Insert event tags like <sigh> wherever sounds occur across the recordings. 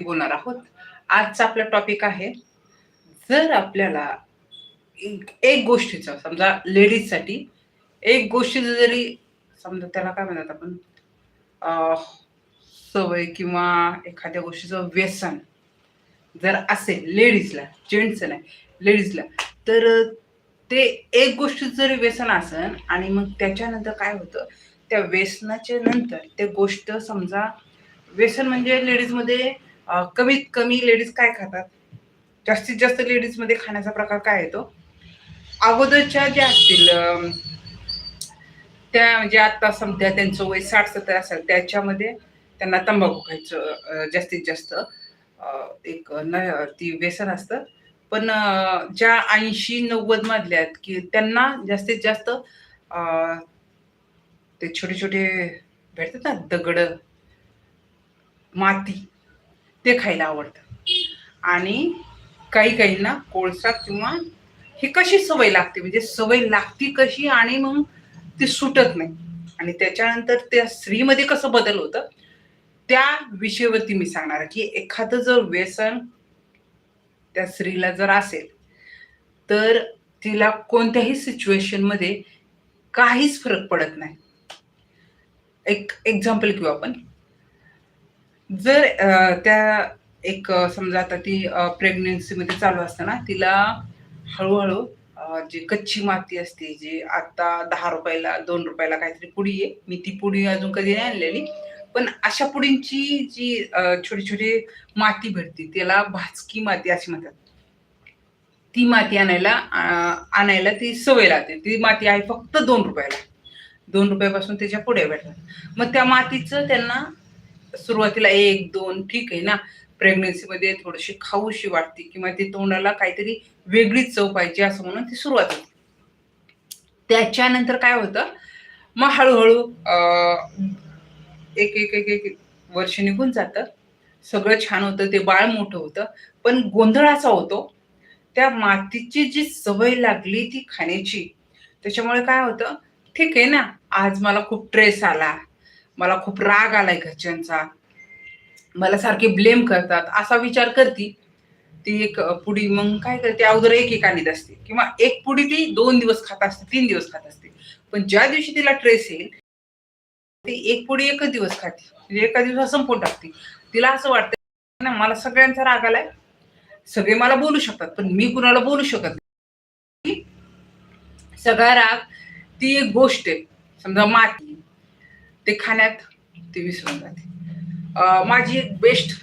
बोलणार आहोत. आजचा आपला टॉपिक आहे जर आपल्याला एक एक गोष्टीचं समजा लेडीजसाठी एक गोष्टीचं जरी समजा त्याला काय म्हणतात आपण सवय किंवा एखाद्या गोष्टीचं व्यसन जर असेल लेडीजला जेंट्स नाही लेडीजला तर ते एक गोष्टीचं जरी व्यसन असेल आणि मग त्याच्यानंतर काय होतं त्या व्यसनाच्या नंतर ते गोष्ट समजा व्यसन म्हणजे लेडीजमध्ये कमीत कमी लेडीज काय खातात? जास्तीत जास्त लेडीजमध्ये खाण्याचा प्रकार काय येतो अगोदरच्या ज्या असतील त्या म्हणजे आता समजा त्यांचं वय साठ सत्तर असेल त्याच्यामध्ये त्यांना तंबाखू खायचं जास्तीत जास्त एक न ती व्यसन असतं. पण ज्या ऐंशी नव्वद मधल्यात की त्यांना जास्तीत जास्त ते छोटे छोटे भेटतात ना दगड माती. ते खायला आवडतं. आणि काही काहींना कोळसा किंवा ही कशी सवय लागते? म्हणजे सवय लागती कशी आणि मग ती सुटत नाही. आणि त्याच्यानंतर त्या स्त्रीमध्ये कसं बदल होतं? त्या विषयावरती मी सांगणार आहे की एखादं जर व्यसन त्या स्त्रीला जर असेल तर तिला कोणत्याही सिच्युएशनमध्ये काहीच फरक पडत नाही. एक एक्झाम्पल घेऊ आपण. जर त्या एक समजा आता ती प्रेग्नन्सीमध्ये चालू असताना तिला हळूहळू जी कच्ची माती असते जी आता दहा रुपयाला दोन रुपयाला काहीतरी पुडी आहे मी ती पुडी अजून कधी नाही आणलेली पण अशा पुडींची जी छोटी छोटी माती भेटते त्याला भाजकी माती अशी म्हणतात. ती माती आणायला आणायला ती सवय लागते. ती माती आहे फक्त दोन रुपयाला. दोन रुपयापासून त्याच्या पुढे भेटतात मग त्या मातीचं त्यांना सुरुवातीला एक दोन ठीक आहे ना? प्रेग्नन्सीमध्ये थोडीशी खाऊशी वाटते किंवा ती तोंडाला काहीतरी वेगळीच चव पाहिजे असं म्हणून ती सुरुवात होते. त्याच्यानंतर काय होतं? मग हळूहळू एक एक एक एक वर्ष निघून जातं. सगळं छान होतं ते बाळ मोठं होतं. पण गोंधळ असा होतो त्या मातीची जी सवय लागली ती खाण्याची त्याच्यामुळे काय होतं? ठीक आहे ना? आज मला खूप ट्रेस आला. मला खूप राग आलाय घरच्यांचा. मला सारखे ब्लेम करतात. असा विचार करती. ती एक पुडी मग काय करते? अगोदर एक एक आणीत असते. किंवा एक पुडी ती दोन दिवस खात असते तीन दिवस खात असते. पण ज्या दिवशी तिला ट्रेस येईल ती एक पुडी एकच दिवस खाते. म्हणजे एका दिवसात संपून टाकते. तिला असं वाटतं ना मला सगळ्यांचा राग आलाय. सगळे मला बोलू शकतात पण मी कुणाला बोलू शकत नाही. सगळा राग ती एक गोष्ट आहे. समजा माती. ते खाण्यात ते विसरून जाते. माझी एक बेस्ट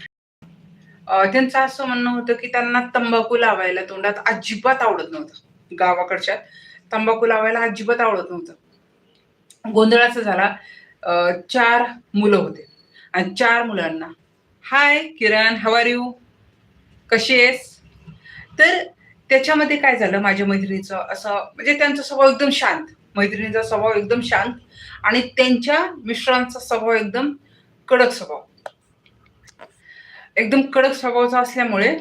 त्यांचं असं म्हणणं होतं की त्यांना तंबाखू लावायला तोंडात अजिबात आवडत नव्हतं. गावाकडच्या तंबाखू लावायला अजिबात आवडत नव्हतं. गोंधळ झाला. चार मुलं होते. आणि चार मुलांना हाय किरण हवार यू कशी आहेस? तर त्याच्यामध्ये काय झालं माझ्या मैत्रिणीचं असं म्हणजे त्यांचा स्वभाव एकदम शांत. मैत्रिणीचा स्वभाव एकदम शांत आणि त्यांच्या मिस्टरांचा स्वभाव एकदम कडक स्वभाव. एकदम कडक स्वभावाचा असल्यामुळे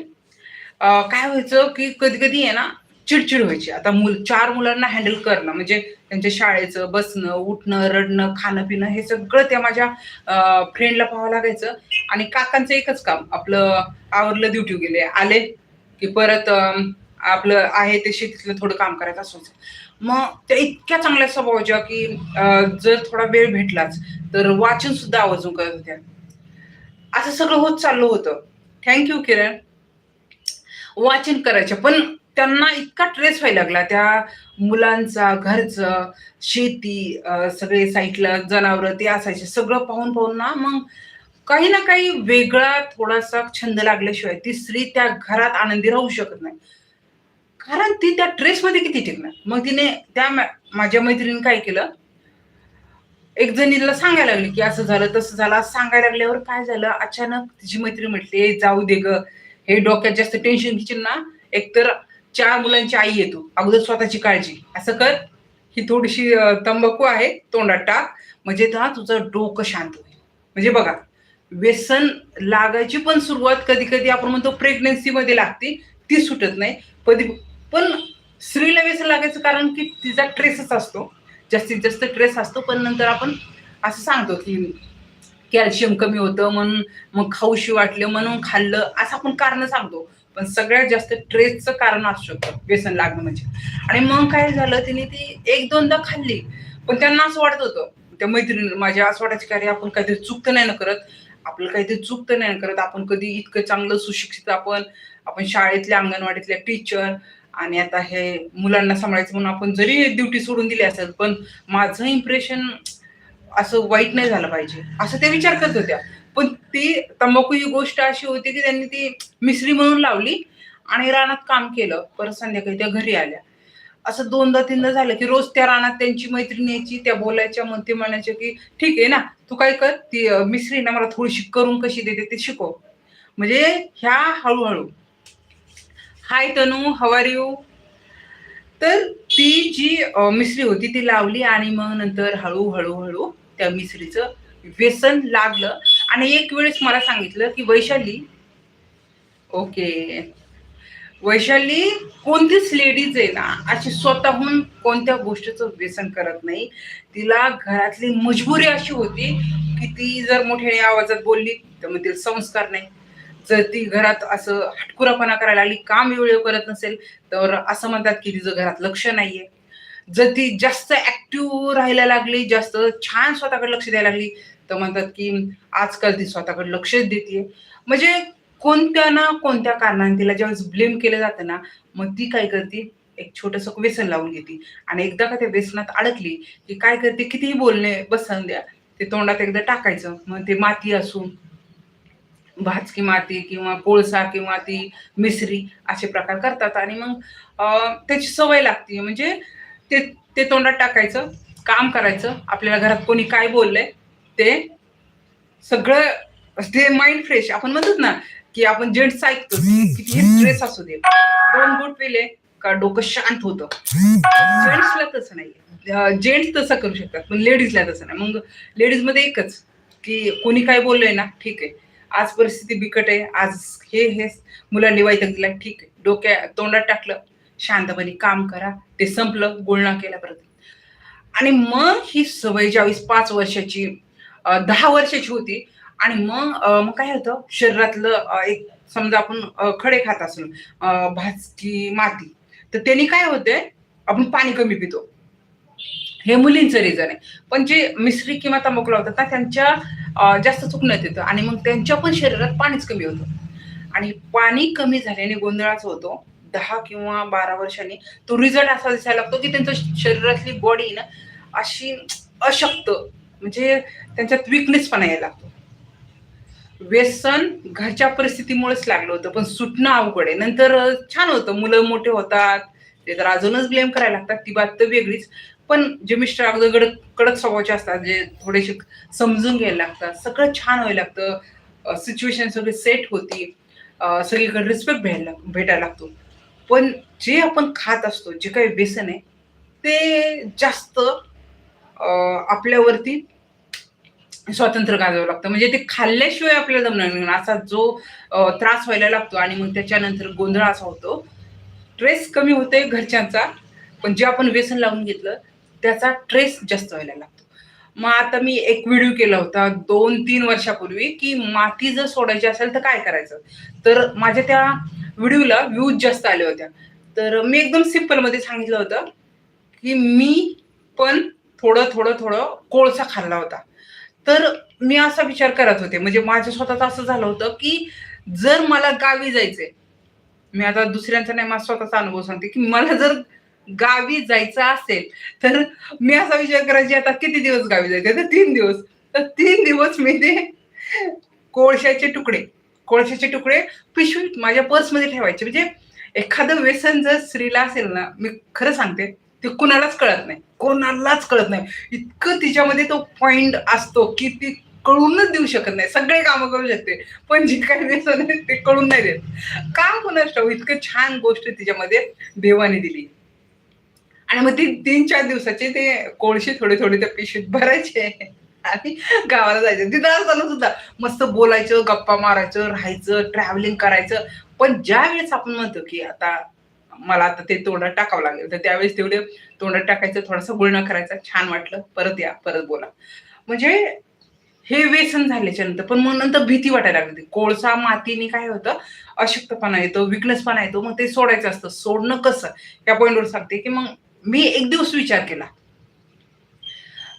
काय व्हायचं की कधी कधी आहे ना चिडचिड व्हायची. आता मुल चार मुलांना हँडल करणं म्हणजे त्यांच्या शाळेचं बसणं उठणं रडणं खाणं पिणं हे सगळं त्या माझ्या फ्रेंडला पाहावं लागायचं. आणि काकांचं एकच काम आपलं आवरलं ड्युटी गेले आले की परत आपलं आहे ते शेतीतलं थोडं काम करायचं असायचं. मग त्या इतक्या चांगल्या स्वभावाच्या की जर थोडा वेळ भेटलाच तर वाचन सुद्धा आवर्जून करत होत्या. असं सगळं होत चाललं होतं. Thank you Kiran. वाचन करायचं पण त्यांना इतका ट्रेस व्हायला लागला. त्या मुलांचा घरचं शेती सगळे साईटला जनावरं ते असायचे. सगळं पाहून पाहून ना मग काही ना काही वेगळा थोडासा छंद लागल्याशिवाय ती स्त्री त्या घरात आनंदी राहू शकत नाही. कारण ती त्या ड्रेसमध्ये किती टिकणार? मग तिने त्या माझ्या मैत्रिणीने काय केलं? एक जणीला सांगायला लागली की असं झालं तसं झालं. असं सांगायला लागल्यावर काय झालं? अचानक तिची मैत्रीण म्हटली "ए, जाऊ दे ग. हे डोक्यात जास्त टेन्शन घेशील ना एकतर चार मुलांची आई येतो अगोदर स्वतःची काळजी. असं कर. ही थोडीशी तंबाखू आहे तोंडात टाक. म्हणजे ना तुझं डोकं शांत होईल. म्हणजे बघा व्यसन लागायची पण सुरुवात कधी कधी आपण म्हणतो प्रेग्नन्सीमध्ये लागते. ती सुटत नाही. कधी पण स्त्रीला व्यसन लागायचं कारण की तिचा ट्रेसच असतो. जास्तीत जास्त ट्रेस असतो पण नंतर आपण असं सांगतो की कॅल्शियम कमी होतं म्हणून मग खाऊशी वाटलं म्हणून खाल्लं असं आपण कारण सांगतो. पण सगळ्यात जास्त ट्रेसचं कारण असू शकतं व्यसन लागणं म्हणजे. आणि मग काय झालं तिने ती एक दोनदा खाल्ली. पण त्यांना असं वाटत होतं त्या मैत्रिणी माझ्या असं वाटायचं की अरे आपण काहीतरी चुकतं नाही ना करत. आपलं काहीतरी चुकतं नाही ना करत. आपण कधी इतकं चांगलं सुशिक्षित आपण आपण शाळेतल्या अंगणवाडीतल्या टीचर आणि आता हे मुलांना सांभाळायचं म्हणून आपण जरी ड्युटी सोडून दिली असेल पण माझं इम्प्रेशन असं वाईट नाही झालं पाहिजे. असं त्या विचार करत होत्या. पण ती तंबाखू ही गोष्ट अशी होती की त्यांनी ती मिसरी म्हणून लावली आणि रानात काम केलं. परत संध्याकाळी त्या घरी आल्या. असं दोनदा तीनदा झालं की रोज त्या रानात त्यांची मैत्रीण यायची त्या बोलायच्या मग ते म्हणायच्या की ठीक आहे ना तू काय कर ती मिसरी ना मला थोडीशी करून कशी देते ते शिकव. म्हणजे ह्या हळूहळू हाय तनू हवार यू तर ती जी मिसरी होती ती लावली आणि मग नंतर हळूहळू हळू त्या मिसरीचं व्यसन लागलं. आणि एक वेळेस मला सांगितलं की वैशाली. ओके. वैशाली कोणतीच लेडीज आहे ना अशी स्वतःहून कोणत्या गोष्टीचं व्यसन करत नाही. तिला घरातली मजबुरी अशी होती की ती जर मोठ्या आवाजात बोलली तर मग तिला संस्कार नाही. जर ती घरात असं हटकुरापणा करायला लागली काम वेळेवर करत नसेल तर असं म्हणतात की तिचं घरात लक्ष नाहीये. जर ती जास्त ऍक्टिव्ह राहायला लागली जास्त छान स्वतःकडे लक्ष द्यायला लागली तर म्हणतात की आजकाल ती स्वतःकडे लक्षच देते म्हणजे कोणत्या ना कोणत्या कारणाने तिला ज्यावेळेस ब्लेम केलं जातं ना मग ती काय करते? एक छोटस व्यसन लावून घेते. आणि एकदा का त्या व्यसनात अडकली की काय करते? कितीही बोलणे बसन द्या ते तोंडात एकदा टाकायचं मग ते माती असून भाजकी माती किंवा कोळसा किंवा ती मिसरी असे प्रकार करतात. आणि मग त्याची सवय लागते म्हणजे ते ते तोंडात टाकायचं काम करायचं. आपल्याला घरात कोणी काय बोललंय ते सगळं ते माइंड फ्रेश आपण म्हणतोच ना की आपण जेंट्स ऐकतो किती स्ट्रेस असू दे. दोन गुट पिले का डोकं शांत होतं. जेंट्सला तसं नाही जेंट्स तसं करू शकतात पण लेडीजला तसं नाही. मग लेडीजमध्ये एकच की कोणी काय बोललंय ना ठीक आहे. आज परिस्थिती बिकट आहे आज हे हे. मुलांनी वैतक दिला ठीक आहे. डोक्या तोंडात टाकलं. शांतपणे काम करा. ते संपलं. गुळणा केला परत. आणि मग ही सवय ज्यावेळेस पाच वर्षाची दहा वर्षाची होती आणि मग मग काय होतं? शरीरातलं एक समजा आपण खडे खात असलो भाजकी माती तर त्यांनी काय होते आपण पाणी कमी पितो. हे मुलींचं रिझन आहे. पण जे मिसरी किंवा तंबाखू लावतात ना त्यांच्या जास्त चुकण्यात येतं आणि मग त्यांच्या पण शरीरात पाणीच कमी होतं. आणि पाणी कमी झाल्याने गोंधळाचा होतो. दहा किंवा बारा वर्षांनी तो रिझल्ट असा दिसायला लागतो की त्यांच्या शरीरातली बॉडी ना अशी अशक्त म्हणजे त्यांच्यात विकनेस पण यायला लागतो. व्यसन घरच्या परिस्थितीमुळेच लागलं होतं पण सुटणं अवघड आहे. नंतर छान होतं. मुलं मोठे होतात. ते तर अजूनच ब्लेम करायला लागतात. ती बात तर वेगळीच. पण जे मिस्टर अगदी कडक कडक स्वभावाचे असतात जे थोडेसे समजून घ्यायला लागतात सगळं छान व्हायला लागतं सिच्युएशन सगळी सेट होती सगळीकडे रिस्पेक्ट भेटायला भेटायला लागतो. पण जे आपण खात असतो जे काही व्यसन आहे ते जास्त आपल्यावरती स्वातंत्र्य गाजवावं लागतं. म्हणजे ते खाल्ल्याशिवाय आपल्याला जमणार नाही असा जो त्रास व्हायला लागतो आणि मग त्याच्यानंतर गोंधळ असा होतो. ट्रेस कमी होते घरच्यांचा पण जे आपण व्यसन लावून घेतलं त्याचा ट्रेस जास्त व्हायला लागतो. मग आता मी एक व्हिडिओ केला होता दोन तीन वर्षापूर्वी की माती जर सोडायची असेल तर काय करायचं? तर माझ्या त्या व्हिडिओला व्ह्यूज जास्त आल्या होत्या. तर मी एकदम सिम्पलमध्ये सांगितलं होतं की मी पण थोडं थोडं थोडं कोळसा खाल्ला होता. तर मी असा विचार करत होते. म्हणजे माझ्या स्वतःच असं झालं होतं की जर मला गावी जायचंय मी आता दुसऱ्यांचा नाही माझा स्वतःचा अनुभव सांगते की मला जर गावी जायचं असेल तर मी असा विचार करायची आता किती दिवस गावी जायचे? तर तीन दिवस. तर तीन दिवस मी ते कोळशाचे तुकडे कोळशाचे तुकडे पिशवीत माझ्या पर्समध्ये ठेवायचे. म्हणजे एखादं व्यसन जर स्त्रीला असेल ना मी खरं सांगते ते कुणालाच कळत नाही. कोणालाच कळत नाही. इतकं तिच्यामध्ये तो पॉइंट असतो की ती कळूनच देऊ शकत नाही. सगळे कामं करू शकते पण जे काही व्यसन आहे ते कळून नाही देत. का कुणाच ठाऊ? इतकं छान गोष्ट तिच्यामध्ये देवाने दिली. आणि मग ती तीन चार दिवसाचे ते कोळशे थोडे थोडे त्या पिशवीत भरायचे. आणि गावाला जायचं. तिथं असताना सुद्धा. मस्त बोलायचं गप्पा मारायचं राहायचं ट्रॅव्हलिंग करायचं. पण ज्या वेळेस आपण म्हणतो की आता मला आता ते तोंडात टाकावं लागेल तर त्यावेळेस तेवढे तोंडात टाकायचं थोडासा गुळणं करायचा छान वाटलं. परत या परत बोला. म्हणजे हे व्यसन झाल्याच्यानंतर पण मग नंतर भीती वाटायला लागली. कोळसा मातीने काय होतं? अशक्तपणा येतो विकनेसपणा येतो. मग ते सोडायचं असतं. सोडणं कसं? या पॉईंटवर सांगते की मग मी एक दिवस विचार केला.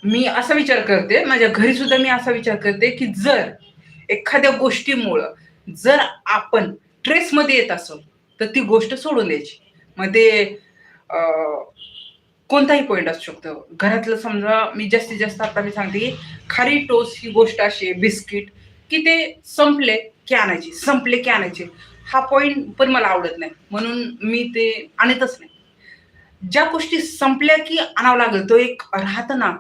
मी असा विचार करते माझ्या घरी सुद्धा मी असा विचार करते की जर एखाद्या गोष्टीमुळं जर आपण ट्रेसमध्ये येत असो तर ती गोष्ट सोडून द्यायची. मग ते कोणताही पॉईंट असू शकतो. घरातलं समजा मी जास्तीत जास्त आता मी सांगते की खारी टोस ही गोष्ट अशी आहे बिस्किट की ते संपले की आणायची संपले की आणायचे. हा पॉईंट पण मला आवडत नाही. म्हणून मी ते आणतच नाही. ज्या गोष्टी संपल्या की आणावं लागेल तो एक राहतं ना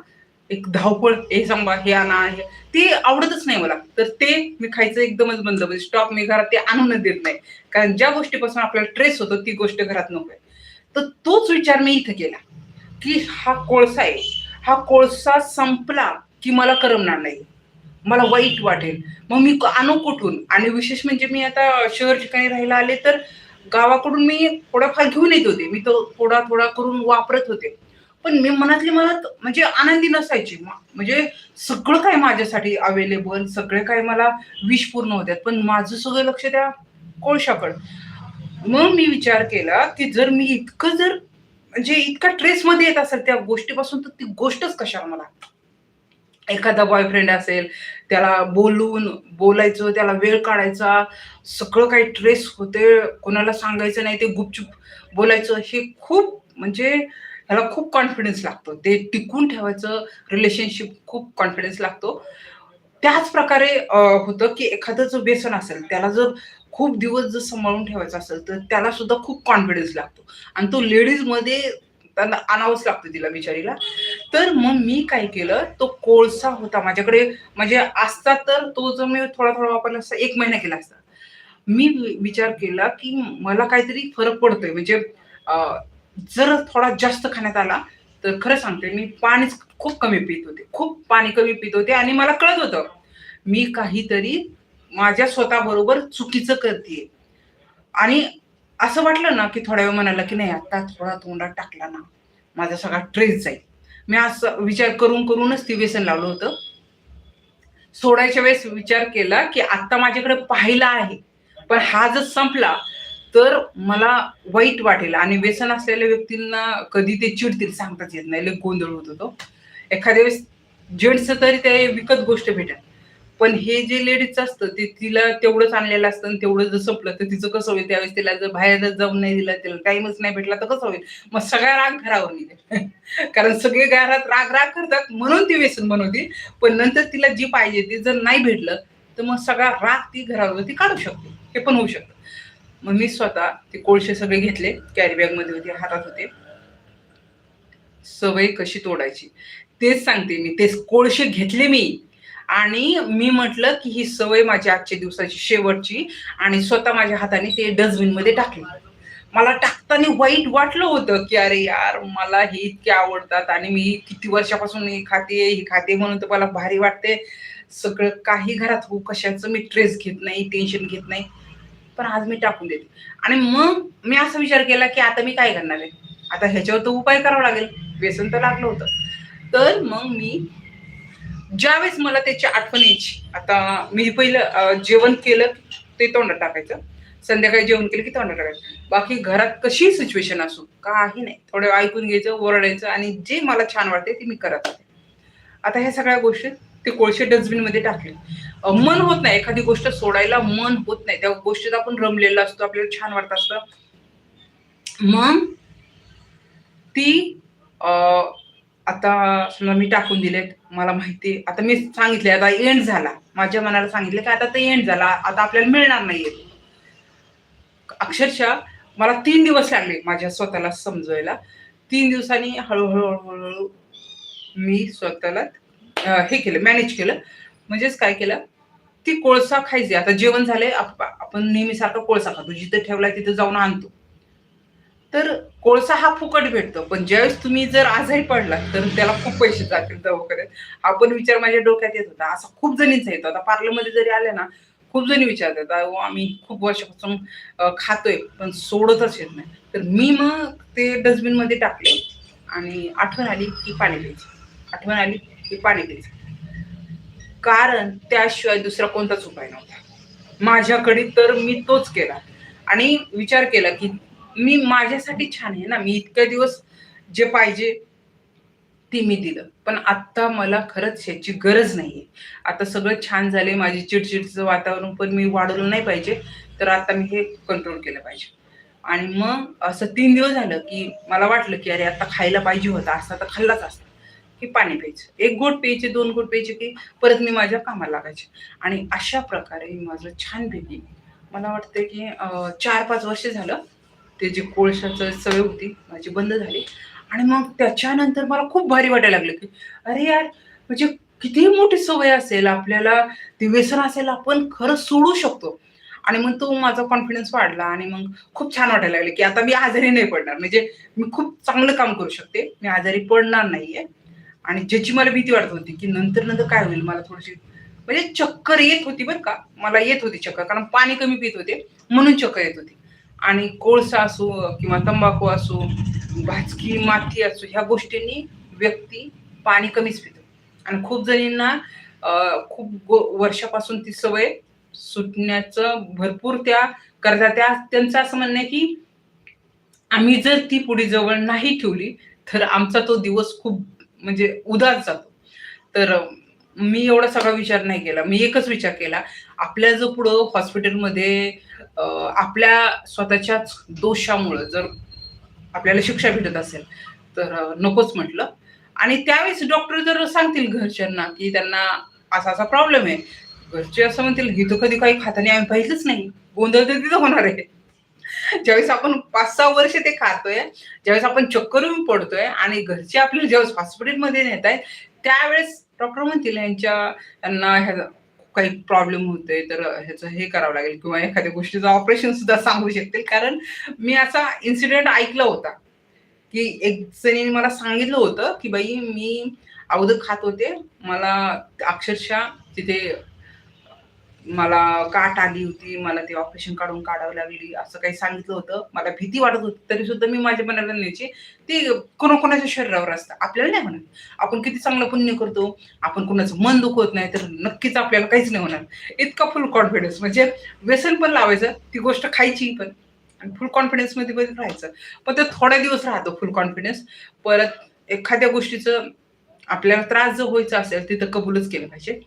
एक धावपळ हे सांगा हे आणा हे. ते आवडतच नाही मला. तर ते मी खायचं एकदमच बंद म्हणजे स्टॉक मी घरात ते आणूनच देत नाही. कारण ज्या गोष्टीपासून आपल्याला ट्रेस होतो ती गोष्ट घरात नको आहे. तर तोच विचार मी इथं केला की हा कोळसा आहे. हा कोळसा संपला की मला करमणार नाही. मला वाईट वाटेल. मग मी आणू कुठून? आणि विशेष म्हणजे मी आता शहर ठिकाणी राहायला आले तर गावाकडून मी थोडाफार घेऊन येत होते. मी तो थोडा थोडा करून वापरत होते. पण मी मनातली मनात म्हणजे आनंदी नसायची. म्हणजे सगळं काय माझ्यासाठी अवेलेबल सगळे काय मला विष पूर्ण होत्यात. पण माझं सगळं लक्ष त्या कोळशाकडं. मग मी विचार केला की जर मी इतकं जर म्हणजे इतका ट्रेसमध्ये येत असेल त्या गोष्टीपासून तर ती गोष्टच कशाला मला? एखादा बॉयफ्रेंड असेल त्याला बोलून बोलायचं त्याला वेळ काढायचा सगळं काही ट्रेस होते कोणाला सांगायचं नाही ते गुपचूप बोलायचं हे खूप म्हणजे ह्याला खूप कॉन्फिडन्स लागतो. ते टिकून ठेवायचं रिलेशनशिप खूप कॉन्फिडन्स लागतो. त्याच प्रकारे होतं की एखादं जर व्यसन असेल त्याला जर खूप दिवस जर सांभाळून ठेवायचं असेल तर त्याला सुद्धा खूप कॉन्फिडन्स लागतो. आणि तो लेडीजमध्ये त्यांना आणावंच लागतं तिला बिचारीला. तर मग मी काय केलं तो कोळसा होता माझ्याकडे. म्हणजे असता तर तो जर मी थोडा थोडा वापरला असता एक महिना केला असता. मी विचार केला की मला काहीतरी फरक पडतोय. म्हणजे जर थोडा जास्त खाण्यात आला तर खरं सांगते मी पाणीच खूप कमी पित होते. खूप पाणी कमी पित होते आणि मला कळत होतं मी काहीतरी माझ्या स्वतःबरोबर चुकीचं करते आणि असं वाटलं ना की थोड्या वेळ म्हणाला की नाही आता थोडा तोंडात टाकला ना माझा सगळा ट्रेस जाईल. मी असं विचार करून करूनच ती व्यसन लावलं होतं. सोडायच्या वेळेस विचार केला की आता माझ्याकडे पाहिला आहे पण हा जर संपला तर मला वाईट वाटेल आणि व्यसन असलेल्या व्यक्तींना कधी ते चिडतील सांगताच येत नाही. गोंधळ गोंधळ होतो एखाद्या वेळेस जेंट्स तरी ते विकत गोष्ट भेटेल पण हे जे लेडीज असतं ते तिला तेवढंच आणलेलं असतं आणि तेवढं जर संपलं तर तिचं कसं होईल? त्यावेळेस तिला जर बाहेर जर जाऊन नाही दिला तिला टाइमच नाही भेटला तर कसं होईल? मग सगळा राग घरावर निघेल <laughs> कारण सगळे घरात राग राग करतात म्हणून ती व्यसन बनवते. पण नंतर तिला जी पाहिजे ती जर नाही भेटलं तर मग सगळा राग ती घरावरती काढू शकते. हे पण होऊ शकतं. मग मी स्वतः ते कोळशे सगळे घेतले कॅरी बॅगमध्ये होते हातात होते. सवय कशी तोडायची? तेच सांगते मी. तेच कोळशे घेतले मी. आणि मी म्हटलं की ही सवय माझी आजच्या दिवसाची शेवटची आणि स्वतः माझ्या हाताने ते डस्टबिनमध्ये टाकले. मला टाकताना वाईट वाटलं होतं की अरे यार मला हे इतके आवडतात आणि मी किती वर्षापासून हे खाते हे खाते म्हणून तर मला भारी वाटते. सगळं काही घरात हो कशाचं मी ट्रेस घेत नाही टेन्शन घेत नाही. पण आज मी टाकून देते. आणि मग मी असा विचार केला की आता मी काय करणार आहे? आता ह्याच्यावर तर उपाय करावा लागेल. व्यसन तर लागलं होतं. तर मग मी ज्यावेळेस मला त्याची आठवण यायची आता मी पहिलं जेवण केलं ते तोंडात टाकायचं संध्याकाळी जेवण केलं की तोंडात टाकायचं. बाकी घरात कशी सिच्युएशन असो काही नाही. थोडं ऐकून घ्यायचं ओरडायचं आणि जे मला छान वाटते ते मी करत होते. आता ह्या सगळ्या गोष्टी ते कोळशे डस्टबिनमध्ये टाकले. मन होत नाही. एखादी गोष्ट सोडायला मन होत नाही. त्या गोष्टीत आपण रमलेलं असतो आपल्याला छान वाटत असतं. मग ती आता समजा मी टाकून दिलेत. मला माहिती. आता मी सांगितले आता एंड झाला. माझ्या मनाला सांगितलं की आता ते एंड झाला. आता आपल्याला मिळणार नाहीये. अक्षरशः मला तीन दिवस लागले माझ्या स्वतःला समजवायला. तीन दिवसांनी हळूहळू हळूहळू मी स्वतःला हे केलं मॅनेज केलं. म्हणजेच काय केलं? ती कोळसा खायची. आता जेवण झालंय आप- आपण नेहमीसारखा कोळसा खातो. जिथं ठेवलाय तिथं जाऊन आणतो. तर कोळसा हा फुकट भेटतो. पण ज्यावेळेस तुम्ही जर आजही पडला तर त्याला खूप पैसे जातील दवाखान्यात. हा पण विचार माझ्या डोक्यात येत होता. असा खूप जणींचा येतो. आता पार्लरमध्ये जरी आले ना खूप जणी विचारतात "अहो, आम्ही खूप वर्षापासून खातोय पण सोडतच येत नाही. तर मी मग ते डस्टबिनमध्ये टाकले आणि आठवण आली की पाणी द्यायची आठवण आली की पाणी द्यायची कारण त्याशिवाय दुसरा कोणताच उपाय नव्हता. माझ्याकडे तर मी तोच केला. आणि विचार केला की मी माझ्यासाठी छान आहे ना. मी इतक्या दिवस जे पाहिजे ती मी दिलं. पण आत्ता मला खरंच ह्याची गरज नाहीये. आता सगळं छान झाले माझी चिडचिडचं वातावरण पण मी वाढवलं नाही पाहिजे. तर आता मी हे कंट्रोल केलं पाहिजे. आणि मग असं तीन दिवस झालं की मला वाटलं की अरे आता खायला पाहिजे होता. असं आता खाल्लाच असता. की पाणी प्यायचं. एक गोट प्यायचे दोन गोट प्यायचे की परत मी माझ्या कामाला लागायचे. आणि अशा प्रकारे माझं छानपैकी मला वाटतं की चार पाच वर्ष झालं ते जी कोळशाचं सवय होती माझी बंद झाली. आणि मग त्याच्यानंतर मला खूप भारी वाटायला लागलं की अरे यार म्हणजे किती मोठी सवय असेल आपल्याला ते व्यसन असेल आपण खरं सोडू शकतो. आणि मग तो माझा कॉन्फिडन्स वाढला आणि मग खूप छान वाटायला लागले की आता मी आजारी नाही पडणार. म्हणजे मी खूप चांगलं काम करू शकते. मी आजारी पडणार नाहीये. आणि ज्याची मला भीती वाटत होती की नंतर नंतर काय होईल मला थोडीशी म्हणजे चक्कर येत होती बरं का. मला येत होती चक्कर कारण पाणी कमी पित होते म्हणून चक्कर येत होती. आणि कोळसा असो किंवा तंबाखू असो भाजकी माती असो ह्या गोष्टींनी व्यक्ती पाणी कमीच पितो. आणि खूप जणींना खूप गो- वर्षापासून ती सवय सुटण्याचं भरपूर त्या करतात. त्या त्यांचं असं म्हणणं आहे की आम्ही जर ती पुढे जवळ नाही ठेवली तर आमचा तो दिवस खूप म्हणजे उदास जातो. तर मी एवढा सगळा विचार नाही केला. मी एकच विचार केला. आपल्या जो पुढं हॉस्पिटलमध्ये आपल्या स्वतःच्याच दोषामुळं जर आपल्याला शिक्षा भेटत असेल तर नकोच म्हटलं. आणि त्यावेळेस डॉक्टर जर सांगतील घरच्यांना की त्यांना असा असा प्रॉब्लेम आहे. घरचे असं म्हणतील ही तर कधी काही खाताने आम्ही पाहिलंच नाही. गोंधळ तर तिथं होणार आहे. ज्यावेळेस आपण पाच सहा वर्ष ते खातोय ज्यावेळेस आपण चक्कर पडतोय आणि घरचे आपल्याला ज्यावेळेस हॉस्पिटलमध्ये नेत आहेत त्यावेळेस डॉक्टर म्हणतील यांच्या त्यांना ह्या काही प्रॉब्लेम होते तर ह्याचं हे करावं लागेल किंवा एखाद्या गोष्टीचं ऑपरेशन सुद्धा सांगू शकतील. कारण मी असा इन्सिडेंट ऐकला होता की एक जणीने मला सांगितलं होतं की बाई मी अगोदर खात होते. मला अक्षरशः तिथे मला गाठ आली होती मला ते ऑपरेशन काढून काढावं लागली असं काही सांगितलं होतं. मला भीती वाटत होती तरी सुद्धा मी माझ्या मनाला न्यायची. ती कोणाकोणाच्या शरीरावर असतं आपल्याला नाही म्हणत. आपण किती चांगलं पुण्य करतो आपण कुणाचं मन दुखवत नाही तर नक्कीच आपल्याला काहीच नाही होणार. इतका फुल कॉन्फिडन्स म्हणजे व्यसन पण लावायचं ती गोष्ट खायची पण. आणि फुल कॉन्फिडन्समध्ये पण राहायचं. पण ते थोड्या दिवस राहतो फुल कॉन्फिडन्स परत एखाद्या गोष्टीचं आपल्याला त्रास जर व्हायचा असेल तिथं कबूलच केलं पाहिजे.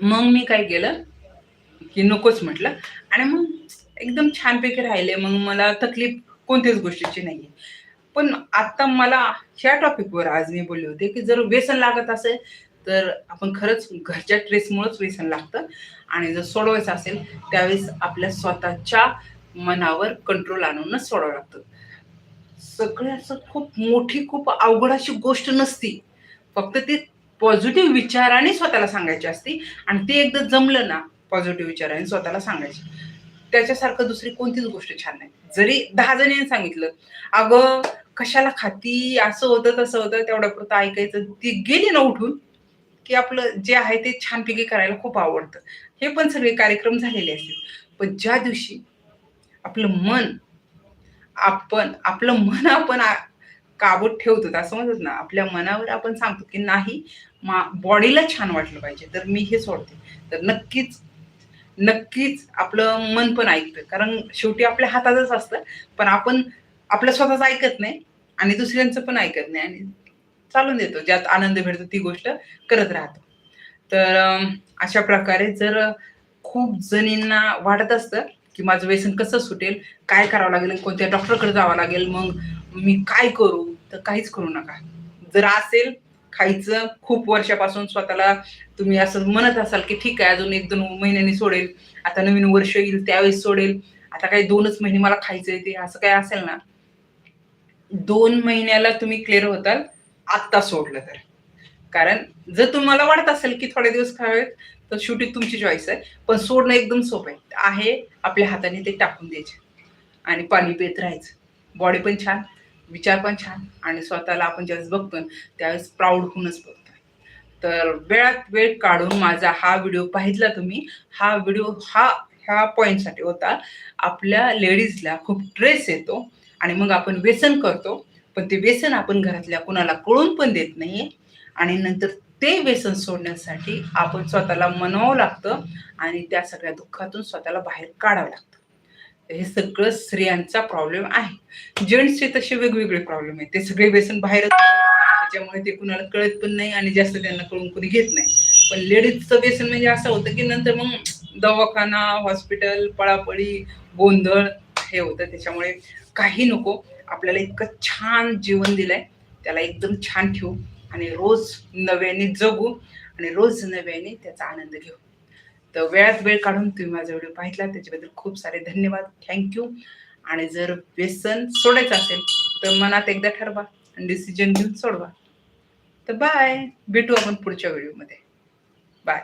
मग मी काय केलं की नकोच म्हटलं. आणि मग एकदम छानपैकी राहिले. मग मला तकलीफ कोणत्याच गोष्टीची नाही पण आता मला ह्या टॉपिकवर आज मी बोलले होते की जर व्यसन लागत असेल तर आपण खरंच घरच्या ट्रेसमुळेच व्यसन लागतं. आणि जर सोडवायचं असेल त्यावेळेस आपल्या स्वतःच्या मनावर कंट्रोल आणूनच सोडावं लागतं. सगळं असं खूप मोठी खूप अवघड अशी गोष्ट नसती. फक्त ते पॉझिटिव्ह विचाराने स्वतःला सांगायची असती. आणि ते एकदा जमलं ना पॉझिटिव्ह विचाराने स्वतःला सांगायचे. त्याच्यासारखं दुसरी कोणतीच गोष्ट छान नाही. जरी दहा जणींनी सांगितलं अगं कशाला खाती? असं होतं तसं होतं. तेवढ्या पुरतं ऐकायचं. ती गेली ना उठून की आपलं जे आहे ते छानपैकी करायला खूप आवडतं. हे पण सगळे कार्यक्रम झालेले असतील. पण ज्या दिवशी आपलं मन आपण आपलं मन आपण काबूत ठेवतो. असं म्हणतात ना आपल्या मनावर आपण सांगतो की नाही मा बॉडीला छान वाटलं पाहिजे. तर मी हे सोडते. तर नक्कीच नक्कीच आपलं मन पण ऐकतं. कारण शेवटी आपल्या हातातच असतं. पण आपण आपल्या स्वतःच ऐकत नाही आणि दुसऱ्यांचं पण ऐकत नाही. आणि चालून देतो. ज्यात आनंद भेटतो ती गोष्ट करत राहतो. तर अशा प्रकारे जर खूप जणींना वाटत असतं की माझं व्यसन कसं सुटेल काय करावं लागेल कोणत्या डॉक्टरकडे जावं लागेल मग मी काय करू? तर काहीच करू नका. जर असेल खायचं खूप वर्षापासून स्वतःला तुम्ही असं म्हणत असाल की ठीक आहे अजून एक दोन महिन्यांनी सोडेल. आता नवीन वर्ष येईल त्यावेळेस सोडेल. आता काही दोनच महिने मला खायचंय ते असं काय असेल ना? दोन महिन्याला तुम्ही क्लिअर होताल आत्ता सोडलं तर. कारण जर तुम्हाला वाटत असेल की थोडे दिवस खावेत तर शेवटी तुमची चॉईस आहे. पण सोडणं एकदम सोपं आहे. आहे आपल्या हाताने ते टाकून द्यायचे. आणि पाणी पेत राहायचं. बॉडी पण छान. विचार पण छान. आणि स्वतःला आपण ज्यावेळेस बघतो त्यावेळेस प्राऊड होऊनच बघतो तर वेळात वेळ काढून माझा हा व्हिडिओ पाहितला तुम्ही. हा व्हिडिओ हा ह्या पॉईंटसाठी होता. आपल्या लेडीजला खूप ट्रेस येतो आणि मग आपण व्यसन करतो. पण ते व्यसन आपण घरातल्या कुणाला कळून पण देत नाहीये. आणि नंतर ते व्यसन सोडण्यासाठी आपण स्वतःला मनवावं लागतं आणि त्या सगळ्या दुःखातून स्वतःला बाहेर काढावं लागतं. हे सगळं स्त्रियांचा प्रॉब्लेम आहे. जेंट्सचे तसे वेगवेगळे प्रॉब्लेम आहेत. ते सगळे व्यसन बाहेरच त्याच्यामुळे ते कुणाला कळत पण नाही आणि जास्त त्यांना कळून कोणी घेत नाही. पण लेडीजचं व्यसन म्हणजे असं होतं की नंतर मग दवाखाना हॉस्पिटल पळापळी गोंधळ हे होतं. त्याच्यामुळे काही नको. आपल्याला इतकं छान जीवन दिलंय. त्याला एकदम छान ठेवू आणि रोज नव्याने जगू आणि रोज नव्याने त्याचा आनंद घेऊ. तर वेळात वेळ काढून तुम्ही माझा व्हिडिओ पाहिला त्याच्याबद्दल खूप सारे धन्यवाद. थँक्यू आणि जर व्यसन सोडायचं असेल तर मनात एकदा ठरवा आणि डिसिजन घेऊन सोडवा. तर बाय भेटू आपण पुढच्या व्हिडिओमध्ये. बाय